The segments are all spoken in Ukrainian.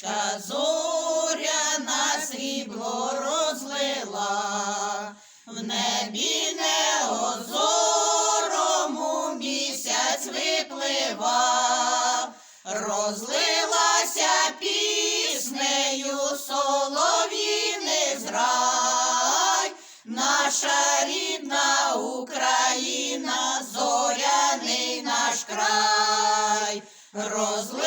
річка зоря на срібло розлила, в небі неозорому місяць виплива, розлилася піснею солов'їний зрай, наша рідна Україна, зоряний наш край, розлилася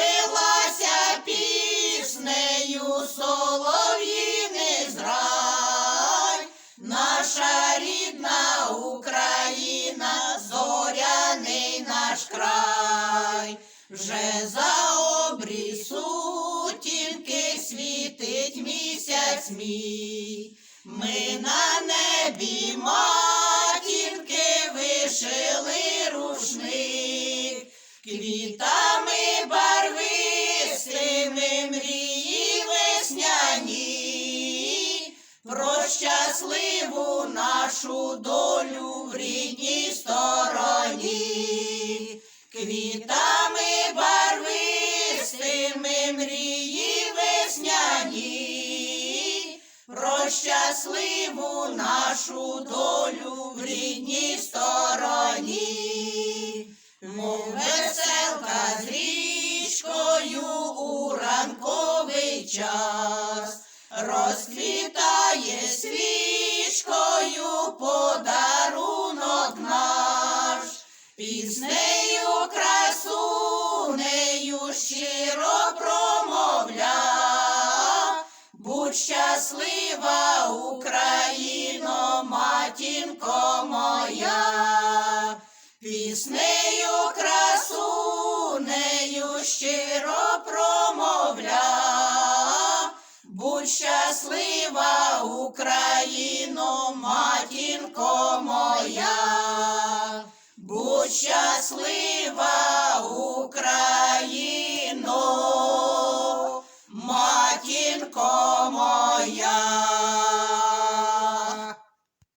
вже за обрісу тільки світить місяць мій. Ми на небі матінки вишили рушник, квітами барвистими мрії весняні, про щасливу нашу долю в рідній стороні, барвистими мрії весняні, про щасливу нашу долю в рідній стороні, мов веселка з річкою у ранковий час, розквітає свічкою подарунок наш, піснею щаслива, Україно, матінко моя, піснею красунею щиро промовля. Будь щаслива, Україно, матінко моя, будь щаслива, Україно, моя.